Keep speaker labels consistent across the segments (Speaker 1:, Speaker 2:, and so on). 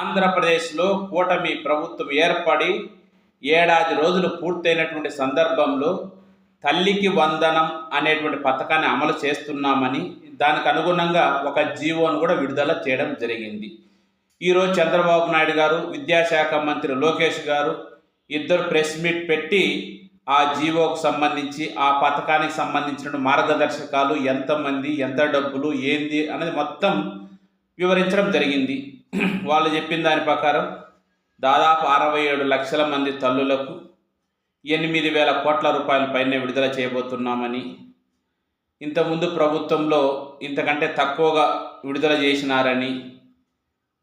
Speaker 1: ఆంధ్రప్రదేశ్లో కూటమి ప్రభుత్వం ఏర్పడి ఏడాది రోజులు పూర్తయినటువంటి సందర్భంలో తల్లికి వందనం అనేటువంటి పథకాన్ని అమలు చేస్తున్నామని దానికి అనుగుణంగా ఒక జీవోను కూడా విడుదల చేయడం జరిగింది. ఈరోజు చంద్రబాబు నాయుడు గారు విద్యాశాఖ మంత్రి లోకేష్ గారు ఇద్దరు ప్రెస్ మీట్ పెట్టి ఆ జీవోకు సంబంధించి ఆ పథకానికి సంబంధించిన మార్గదర్శకాలు ఎంతమంది ఎంత డబ్బులు ఏంది అనేది మొత్తం వివరించడం జరిగింది. వాళ్ళు చెప్పిన దాని ప్రకారం దాదాపు అరవై ఏడు లక్షల మంది తల్లులకు ఎనిమిది వేల కోట్ల రూపాయల పైన విడుదల చేయబోతున్నామని ఇంతకుముందు ప్రభుత్వంలో ఇంతకంటే తక్కువగా విడుదల చేసినారని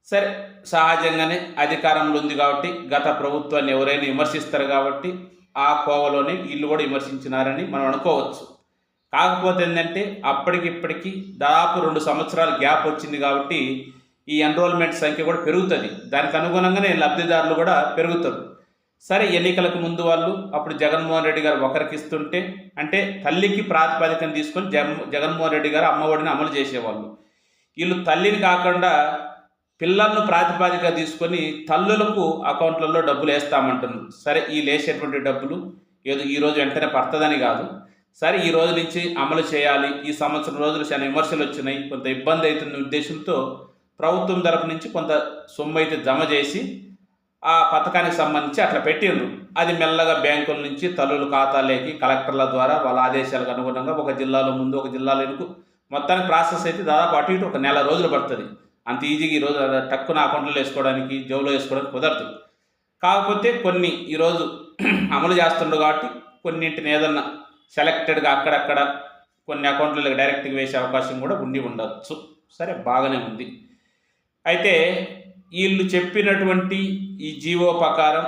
Speaker 1: సరే సహజంగానే అధికారంలో ఉంది కాబట్టి గత ప్రభుత్వాన్ని ఎవరైనా విమర్శిస్తారు కాబట్టి ఆ కోవలోనే వీళ్ళు కూడా విమర్శించినారని మనం అనుకోవచ్చు. కాకపోతే ఏంటంటే అప్పటికిప్పటికి దాదాపు రెండు సంవత్సరాల గ్యాప్ వచ్చింది కాబట్టి ఈ ఎన్రోల్మెంట్ సంఖ్య కూడా పెరుగుతుంది. దానికి అనుగుణంగానే లబ్ధిదారులు కూడా పెరుగుతారు. సరే ఎన్నికలకు ముందు వాళ్ళు అప్పుడు జగన్మోహన్ రెడ్డి గారు ఒకరికి ఇస్తుంటే అంటే తల్లికి ప్రాతిపదికన తీసుకొని జగన్ జగన్మోహన్ రెడ్డి గారు అమ్మఒడిని అమలు చేసేవాళ్ళు. వీళ్ళు తల్లిని కాకుండా పిల్లలను ప్రాతిపదిక తీసుకొని తల్లులకు అకౌంట్లలో డబ్బులు వేస్తామంటున్నారు. సరే ఈ లేసేటువంటి డబ్బులు ఏదో ఈరోజు వెంటనే పడుతుందని కాదు. సరే ఈ రోజు నుంచి అమలు చేయాలి. ఈ సంవత్సరం రోజులు చాలా విమర్శలు వచ్చినాయి. కొంత ఇబ్బంది అవుతున్న ఉద్దేశంతో ప్రభుత్వం తరపు నుంచి కొంత సొమ్ము అయితే జమ చేసి ఆ పథకానికి సంబంధించి అట్లా పెట్టిండ్రు. అది మెల్లగా బ్యాంకుల నుంచి తల్లుల ఖాతాలేకి కలెక్టర్ల ద్వారా వాళ్ళ ఆదేశాలకు అనుగుణంగా ఒక జిల్లాలో ముందు ఒక జిల్లాలో వెనుక మొత్తానికి ప్రాసెస్ అయితే దాదాపు అటు ఇటు ఒక నెల రోజులు పడుతుంది. అంత ఈజీగా ఈరోజు టక్కున అకౌంట్లో వేసుకోవడానికి జోబులో వేసుకోవడానికి కుదరదు. కాకపోతే కొన్ని ఈరోజు అమలు చేస్తుండ్రు కాబట్టి కొన్నింటిని ఏదన్నా సెలెక్టెడ్గా అక్కడక్కడ కొన్ని అకౌంట్లకి డైరెక్ట్గా వేసే అవకాశం కూడా ఉండి ఉండొచ్చు. సరే బాగానే ఉంది. అయితే వీళ్ళు చెప్పినటువంటి ఈ జీవో ప్రకారం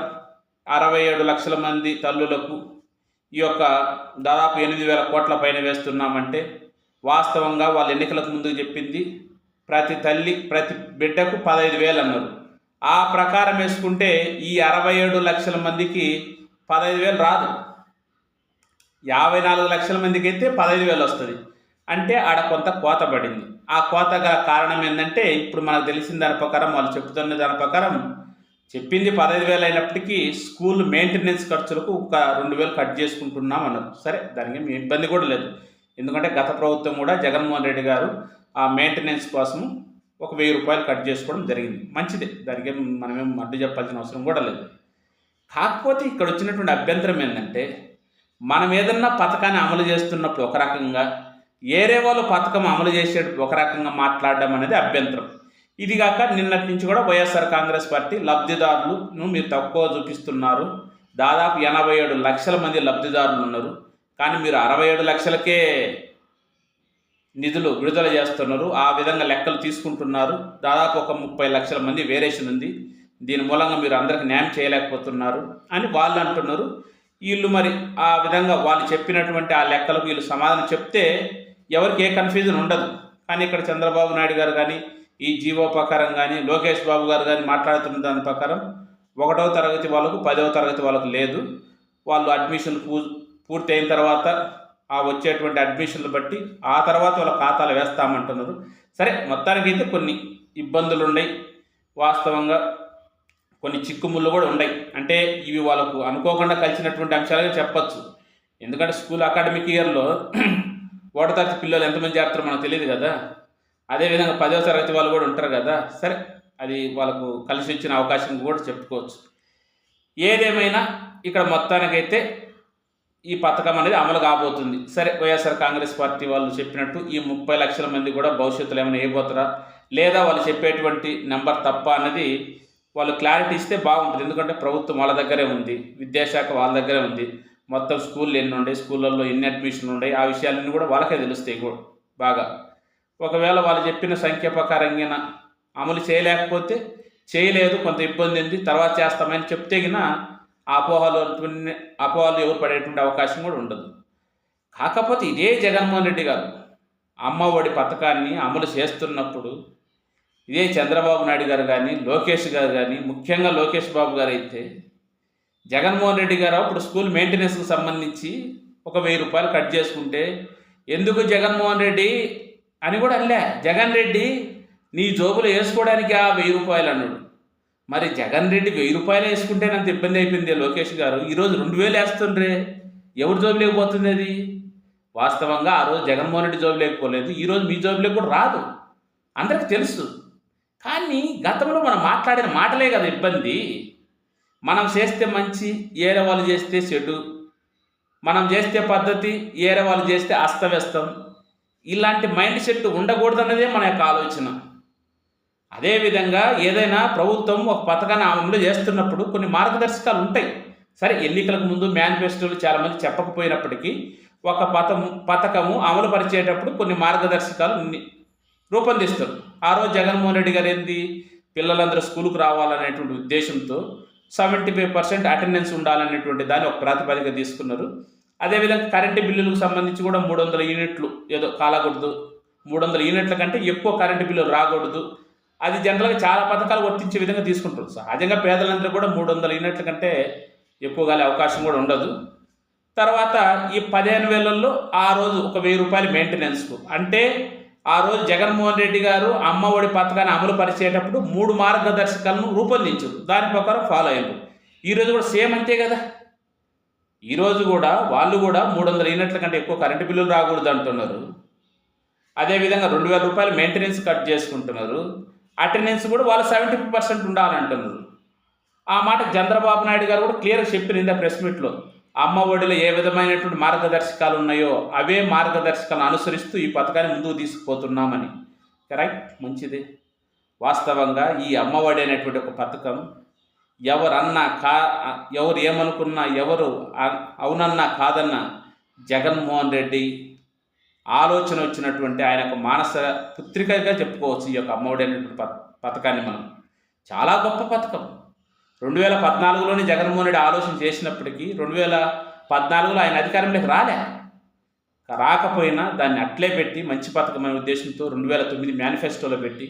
Speaker 1: అరవై ఏడు లక్షల మంది తల్లులకు ఈ యొక్క దాదాపు ఎనిమిది వేల కోట్ల పైన వేస్తున్నామంటే వాస్తవంగా వాళ్ళు ఎన్నికలకు ముందు చెప్పింది ప్రతి తల్లి ప్రతి బిడ్డకు పదహైదు వేలు అన్నారు. ఆ ప్రకారం వేసుకుంటే ఈ అరవై ఏడు లక్షల మందికి పదహైదు వేలు రాదు. యాభై నాలుగు లక్షల మందికి అయితే పదహైదు వేలు వస్తుంది. అంటే ఆడ కొంత కోత పడింది. ఆ కోత గల కారణం ఏంటంటే ఇప్పుడు మనకు తెలిసిన దాని ప్రకారం వాళ్ళు చెప్తున్న దాని ప్రకారం చెప్పింది పదహైదు వేలు అయినప్పటికీ స్కూల్ మెయింటెనెన్స్ ఖర్చులకు ఒక రెండు వేలు కట్ చేసుకుంటున్నాం అన్నారు. సరే దానికి ఏమి ఇబ్బంది కూడా లేదు. ఎందుకంటే గత ప్రభుత్వం కూడా జగన్మోహన్ రెడ్డి గారు ఆ మెయింటెనెన్స్ కోసం ఒక వెయ్యి రూపాయలు కట్ చేసుకోవడం జరిగింది. మంచిదే. దానికి మనమేం అడ్డు చెప్పాల్సిన అవసరం కూడా లేదు. కాకపోతే ఇక్కడ వచ్చినటువంటి అభ్యంతరం ఏంటంటే మనం ఏదన్నా పథకాన్ని అమలు చేస్తున్నప్పుడు ఒక రకంగా ఏరే వాళ్ళు పథకం అమలు చేసేటప్పుడు ఒక రకంగా మాట్లాడడం అనేది అభ్యంతరం. ఇది కాక నిన్నటి నుంచి కూడా వైఎస్ఆర్ కాంగ్రెస్ పార్టీ లబ్ధిదారులను మీరు తక్కువ చూపిస్తున్నారు. దాదాపు ఎనభై ఏడు లక్షల మంది లబ్ధిదారులు ఉన్నారు. కానీ మీరు అరవై ఏడు లక్షలకే నిధులు విడుదల చేస్తున్నారు. ఆ విధంగా లెక్కలు తీసుకుంటున్నారు. దాదాపు ఒక ముప్పై లక్షల మంది వేరియేషన్ ఉంది. దీని మూలంగా మీరు అందరికి న్యాయం చేయలేకపోతున్నారు అని వాళ్ళు అంటున్నారు. వీళ్ళు మరి ఆ విధంగా వాళ్ళు చెప్పినటువంటి ఆ లెక్కలకు వీళ్ళు సమాధానం చెప్తే ఎవరికి ఏ కన్ఫ్యూజన్ ఉండదు. కానీ ఇక్కడ చంద్రబాబు నాయుడు గారు కానీ ఈ జీవో ప్రకారం కానీ లోకేష్ బాబు గారు కానీ మాట్లాడుతున్న దాని ప్రకారం ఒకటవ తరగతి వాళ్ళకు పదవ తరగతి వాళ్ళకు లేదు. వాళ్ళు అడ్మిషన్ పూ పూర్తి అయిన తర్వాత ఆ వచ్చేటువంటి అడ్మిషన్లు బట్టి ఆ తర్వాత వాళ్ళ ఖాతాలు వేస్తామంటున్నారు. సరే మొత్తానికైతే కొన్ని ఇబ్బందులు ఉన్నాయి వాస్తవంగా కొన్ని చిక్కుముళ్ళు కూడా ఉన్నాయి అంటే ఇవి వాళ్ళకు అనుకోకుండా కలిసినటువంటి అంశాలుగా చెప్పచ్చు. ఎందుకంటే స్కూల్ అకాడమిక్ ఇయర్లో ఒకటో తరగతి పిల్లలు ఎంతమంది చేస్తారో మనకు తెలియదు కదా. అదేవిధంగా పదవ తరగతి వాళ్ళు కూడా ఉంటారు కదా. సరే అది వాళ్ళకు కలిసి వచ్చిన అవకాశం కూడా చెప్పుకోవచ్చు. ఏదేమైనా ఇక్కడ మొత్తానికైతే ఈ పథకం అనేది అమలు కాబోతుంది. సరే వైఎస్ఆర్ కాంగ్రెస్ పార్టీ వాళ్ళు చెప్పినట్టు ఈ ముప్పై లక్షల మంది కూడా భవిష్యత్తులో ఏమైనా వేయబోతారా? లేదా వాళ్ళు చెప్పేటువంటి నెంబర్ తప్ప అన్నది వాళ్ళు క్లారిటీ ఇస్తే బాగుంటుంది. ఎందుకంటే ప్రభుత్వం వాళ్ళ దగ్గరే ఉంది విద్యాశాఖ వాళ్ళ దగ్గరే ఉంది. మొత్తం స్కూళ్ళు ఎన్ని ఉన్నాయి స్కూళ్ళల్లో ఎన్ని అడ్మిషన్లు ఉన్నాయి ఆ విషయాలన్నీ కూడా వాళ్ళకే తెలుస్తాయి కూడా బాగా. ఒకవేళ వాళ్ళు చెప్పిన సంఖ్య ప్రకారంగా అమలు చేయలేకపోతే చేయలేదు కొంత ఇబ్బంది ఉంది తర్వాత చేస్తామని చెప్తే గిన అపోహలు అపోహలు ఎవరు పడేటువంటి అవకాశం కూడా ఉండదు. కాకపోతే ఇదే జగన్మోహన్ రెడ్డి గారు అమ్మ ఒడి పథకాన్ని అమలు చేస్తున్నప్పుడు ఇదే చంద్రబాబు నాయుడు గారు కానీ లోకేష్ గారు కానీ ముఖ్యంగా లోకేష్ బాబు గారు అయితే జగన్మోహన్ రెడ్డి గారు అప్పుడు స్కూల్ మెయింటెనెన్స్కి సంబంధించి ఒక వెయ్యి రూపాయలు కట్ చేసుకుంటే ఎందుకు జగన్మోహన్ రెడ్డి అని కూడా అల్లే జగన్ రెడ్డి నీ జోబులో వేసుకోవడానికి ఆ వెయ్యి రూపాయలు అన్నాడు. మరి జగన్ రెడ్డి వెయ్యి రూపాయలు వేసుకుంటే అంత ఇబ్బంది అయిపోయింది లోకేష్ గారు. ఈరోజు రెండు వేలు వేస్తుండ్రే. ఎవరు జోబు లేకపోతుంది అది? వాస్తవంగా ఆ రోజు జగన్మోహన్ రెడ్డి జోబు లేకపోలేదు. ఈరోజు మీ జోబులోకి కూడా రాదు. అందరికి తెలుసు. కానీ గతంలో మనం మాట్లాడిన మాటలే కదా ఇబ్బంది. మనం చేస్తే మంచి ఏరే వాళ్ళు చేస్తే చెడు. మనం చేస్తే పద్ధతి ఏరే వాళ్ళు చేస్తే అస్తవ్యస్తం. ఇలాంటి మైండ్ సెట్ ఉండకూడదన్నదే మన యొక్క ఆలోచన. అదేవిధంగా ఏదైనా ప్రభుత్వం ఒక పథకాన్ని అమలు చేస్తున్నప్పుడు కొన్ని మార్గదర్శకాలు ఉంటాయి. సరే ఎన్నికలకు ముందు మేనిఫెస్టోలు చాలామంది చెప్పకపోయినప్పటికీ ఒక పథము పథకము అమలు పరిచేటప్పుడు కొన్ని మార్గదర్శకాలు రూపొందిస్తారు ఆ రోజు జగన్మోహన్ రెడ్డి గారు ఏంది? పిల్లలందరూ స్కూల్కు రావాలనేటువంటి ఉద్దేశంతో సెవెంటీ ఫైవ్ పర్సెంట్ అటెండెన్స్ ఉండాలనేటువంటి దాన్ని ఒక ప్రాతిపదిక తీసుకున్నారు. అదేవిధంగా కరెంటు బిల్లులకు సంబంధించి కూడా మూడు వందల యూనిట్లు ఏదో కాలకూడదు. మూడు వందల యూనిట్ల కంటే ఎక్కువ కరెంటు బిల్లు రాకూడదు. అది జనరల్గా చాలా పథకాలు వర్తించే విధంగా తీసుకుంటారు సహజంగా పేదలందరూ కూడా మూడు వందల యూనిట్ల కంటే ఎక్కువ కాలే అవకాశం కూడా ఉండదు. తర్వాత ఈ పదిహేను వేలల్లో ఆ రోజు ఒక వెయ్యి రూపాయలు మెయింటెనెన్స్కు అంటే ఆ రోజు జగన్మోహన్ రెడ్డి గారు అమ్మ ఒడి పథకాన్ని అమలు పరిచేటప్పుడు మూడు మార్గదర్శకాలను రూపొందించారు. దాని ప్రకారం ఫాలో అయ్యారు. ఈరోజు కూడా సేమ్ అంతే కదా? ఈరోజు కూడా వాళ్ళు కూడా మూడు వందల యూనిట్ల కంటే ఎక్కువ కరెంటు బిల్లులు రాకూడదు అంటున్నారు. అదేవిధంగా రెండు వేల రూపాయలు మెయింటెనెన్స్ కట్ చేసుకుంటున్నారు. అటెండెన్స్ కూడా వాళ్ళు సెవెంటీ పర్సెంట్ ఉండాలంటున్నారు. ఆ మాట చంద్రబాబు నాయుడు గారు కూడా క్లియర్గా చెప్పిన ఇందా ప్రెస్ మీట్లో అమ్మ ఒడిలో ఏ విధమైనటువంటి మార్గదర్శకాలు ఉన్నాయో అవే మార్గదర్శకాలను అనుసరిస్తూ ఈ పథకాన్ని ముందుకు తీసుకుపోతున్నామని. కరెక్ట్ మంచిది. వాస్తవంగా ఈ అమ్మఒడి అనేటువంటి ఒక పథకం ఎవరన్నా కా ఎవరు ఏమనుకున్నా ఎవరు అవునన్నా కాదన్నా జగన్మోహన్ రెడ్డి ఆలోచన వచ్చినటువంటి ఆయన ఒక మానస పుత్రికగా చెప్పుకోవచ్చు ఈ యొక్క అమ్మఒడి అనేటువంటి పథకాన్ని మనం. చాలా గొప్ప పథకం. రెండు వేల పద్నాలుగులోనే జగన్మోహన్ రెడ్డి ఆలోచన చేసినప్పటికీ రెండు వేల పద్నాలుగులో ఆయన అధికారంలోకి రాలే. రాకపోయినా దాన్ని అట్లే పెట్టి మంచి పథకం అనే ఉద్దేశంతో రెండు వేల తొమ్మిది మేనిఫెస్టోలో పెట్టి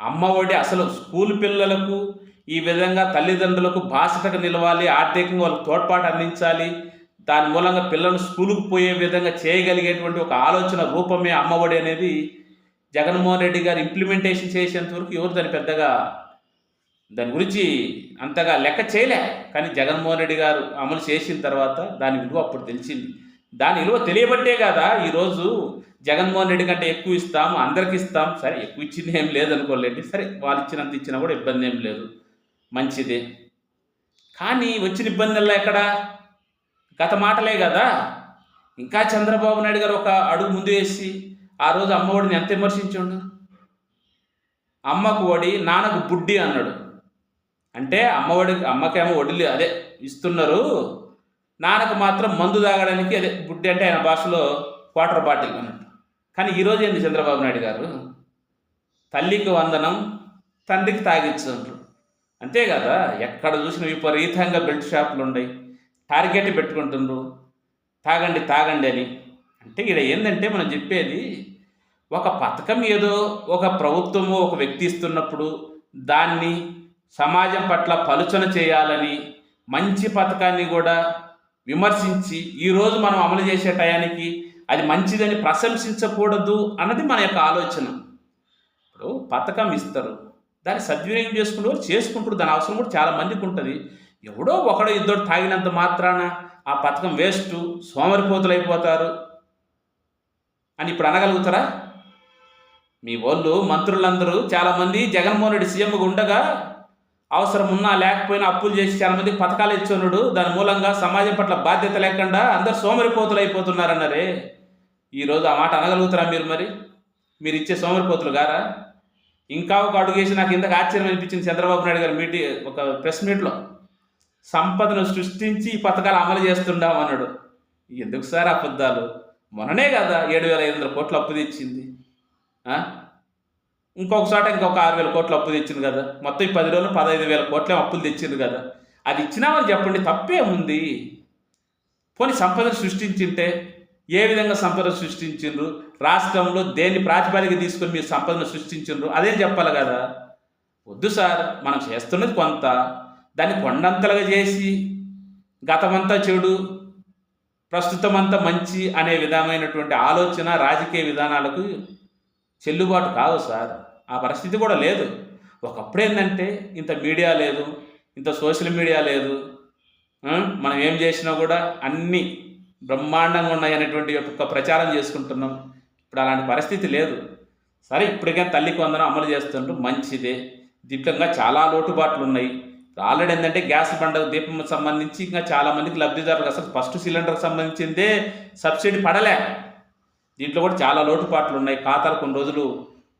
Speaker 1: అమ్మ ఒడి అసలు స్కూల్ పిల్లలకు ఈ విధంగా తల్లిదండ్రులకు బాసటకు నిలవాలి ఆర్థికంగా వాళ్ళకి తోడ్పాటు అందించాలి దాని మూలంగా పిల్లలను స్కూలుకు పోయే విధంగా చేయగలిగేటువంటి ఒక ఆలోచన రూపమే అమ్మఒడి అనేది జగన్మోహన్ రెడ్డి గారు ఇంప్లిమెంటేషన్ చేసేంత వరకు ఎవరు దాన్ని పెద్దగా దాని గురించి అంతగా లెక్క చేయలే. కానీ జగన్మోహన్ రెడ్డి గారు అమలు చేసిన తర్వాత దాని విలువ అప్పుడు తెలిసింది. దాని విలువ తెలియబట్టే కదా ఈరోజు జగన్మోహన్ రెడ్డి కంటే ఎక్కువ ఇస్తాము అందరికి ఇస్తాం సరే ఎక్కువ ఇచ్చింది ఏం లేదనుకోలేండి సరే వాళ్ళు ఇచ్చినంత ఇచ్చినా కూడా ఇబ్బంది ఏం లేదు. మంచిదే. కానీ వచ్చిన ఇబ్బందుల్లో ఎక్కడ? గత మాటలే కదా. ఇంకా చంద్రబాబు నాయుడు గారు ఒక అడుగు ముందు వేసి ఆ రోజు అమ్మఒడిని ఎంత విమర్శించుండు? అమ్మకు ఒడి నాన్నకు బుడ్డి అన్నాడు. అంటే అమ్మఒడి అమ్మకేమో వడ్డీలు అదే ఇస్తున్నారు. నాన్నకు మాత్రం మందు తాగడానికి అదే బుడ్డి అంటే ఆయన భాషలో క్వార్టర్ బాటిల్ అన్నట్టు. కానీ ఈరోజు ఏంది చంద్రబాబు నాయుడు గారు? తల్లికి వందనం తండ్రికి తాగించు అంతే కదా? ఎక్కడ చూసిన విపరీతంగా బెల్ట్ షాపులు ఉన్నాయి. టార్గెట్ పెట్టుకుంటుండ్రు. తాగండి తాగండి అని. అంటే ఇక్కడ ఏంటంటే మనం చెప్పేది ఒక పథకం ఏదో ఒక ప్రభుత్వము ఒక వ్యక్తి ఇస్తున్నప్పుడు దాన్ని సమాజం పట్ల పలుచన చేయాలని మంచి పథకాన్ని కూడా విమర్శించి ఈరోజు మనం అమలు చేసే టయానికి అది మంచిదని ప్రశంసించకూడదు అన్నది మన యొక్క ఆలోచన. ఇప్పుడు పథకం ఇస్తారు. దాన్ని సద్వినియోగం చేసుకుంటూ చేసుకుంటారు. దాని అవసరం కూడా చాలా మందికి ఉంటుంది. ఎవడో ఒకడో ఇద్దరు తాగినంత మాత్రాన ఆ పథకం వేస్ట్ సోమరిపోతులు అయిపోతారు. అని ఇప్పుడు అనగలుగుతారా? మీ వాళ్ళు మంత్రులందరూ చాలామంది జగన్మోహన్ రెడ్డి సీఎంగా ఉండగా అవసరం ఉన్నా లేకపోయినా అప్పులు చేసి చాలా మంది పథకాలు ఇచ్చున్నాడు దాని మూలంగా సమాజం పట్ల బాధ్యత లేకుండా అందరు సోమరిపోతులు అయిపోతున్నారన్నారే ఈరోజు ఆ మాట అనగలుగుతారా మీరు మరి? మీరు ఇచ్చే సోమరిపోతులు గారా ఇంకా ఒక అడుగేసి నాకు ఇంతకు ఆశ్చర్యం అనిపించింది చంద్రబాబు నాయుడు గారు మీటి ఒక ప్రెస్ మీట్లో. సంపదను సృష్టించి ఈ పథకాలు అమలు చేస్తుండాం అన్నాడు. ఎందుకు సార్ అబద్ధాలు? మొన్ననే కదా ఏడు వేల ఐదు వందల కోట్లు అప్పు తెచ్చింది. ఇంకొక చోట ఇంకొక ఆరు వేల కోట్లు అప్పు తెచ్చింది కదా. మొత్తం ఈ పది రోజులు పదహైదు వేల కోట్లే అప్పులు తెచ్చింది కదా. అది ఇచ్చినామని చెప్పండి తప్పేముంది? పోనీ సంపదను సృష్టించింటే ఏ విధంగా సంపద సృష్టించిండ్రు? రాష్ట్రంలో దేన్ని ప్రాతిపదిక తీసుకొని మీరు సంపదను సృష్టించిండ్రు? అదేం చెప్పాలి కదా. వద్దు సార్ మనం చేస్తున్నది కొంత. దాన్ని కొండంతలుగా చేసి గతమంతా చెడు ప్రస్తుతం అంతా మంచి అనే విధమైనటువంటి ఆలోచన రాజకీయ విధానాలకు చెల్లుబాటు కావు సార్. ఆ పరిస్థితి కూడా లేదు. ఒకప్పుడు ఏంటంటే ఇంత మీడియా లేదు ఇంత సోషల్ మీడియా లేదు మనం ఏం చేసినా కూడా అన్నీ బ్రహ్మాండంగా ఉన్నాయి అనేటువంటి ఒక ప్రచారం చేసుకుంటున్నాం. ఇప్పుడు అలాంటి పరిస్థితి లేదు. సరే ఇప్పటికైనా తల్లికి వందనం అమలు చేస్తుండ్రు మంచిదే. దీప్తంగా చాలా లోటుబాట్లు ఉన్నాయి. ఆల్రెడీ ఏంటంటే గ్యాస్ పండుగ దీపం సంబంధించి ఇంకా చాలామందికి లబ్ధిదారులకు అసలు ఫస్ట్ సిలిండర్కి సంబంధించిందే సబ్సిడీ పడలే. దీంట్లో కూడా చాలా లోటుపాట్లు ఉన్నాయి. ఖాతాలు కొన్ని రోజులు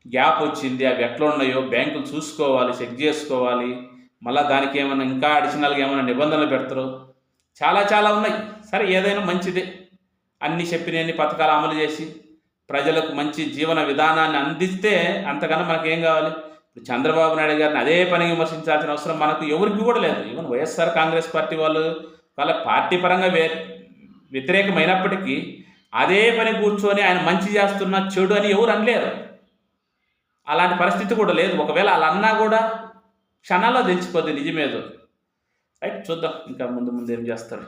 Speaker 1: గ్యాప్ వచ్చింది అవి ఎట్లా ఉన్నాయో బ్యాంకులు చూసుకోవాలి చెక్ చేసుకోవాలి. మళ్ళీ దానికి ఏమైనా ఇంకా అడిషనల్గా ఏమైనా నిబంధనలు పెడతారు. చాలా చాలా ఉన్నాయి. సరే ఏదైనా మంచిదే. అన్ని చెప్పినన్ని పథకాలు అమలు చేసి ప్రజలకు మంచి జీవన విధానాన్ని అందిస్తే అంతకన్నా మనకేం కావాలి? ఇప్పుడు చంద్రబాబు నాయుడు గారిని అదే పని విమర్శించాల్సిన అవసరం మనకు ఎవరికి కూడా లేదు. ఈవెన్ వైఎస్ఆర్ కాంగ్రెస్ పార్టీ వాళ్ళు వాళ్ళ పార్టీ పరంగా వే వ్యతిరేకమైనప్పటికీ అదే పని కూర్చొని ఆయన మంచి చేస్తున్న చెడు అని ఎవరు అనలేరు. అలాంటి పరిస్థితి కూడా లేదు. ఒకవేళ అలా అన్నా కూడా క్షణాల్లో తెలిసిపోద్ది నిజమేదో. రైట్ చూద్దాం. ఇంకా ముందు ముందు ఏం చేస్తారు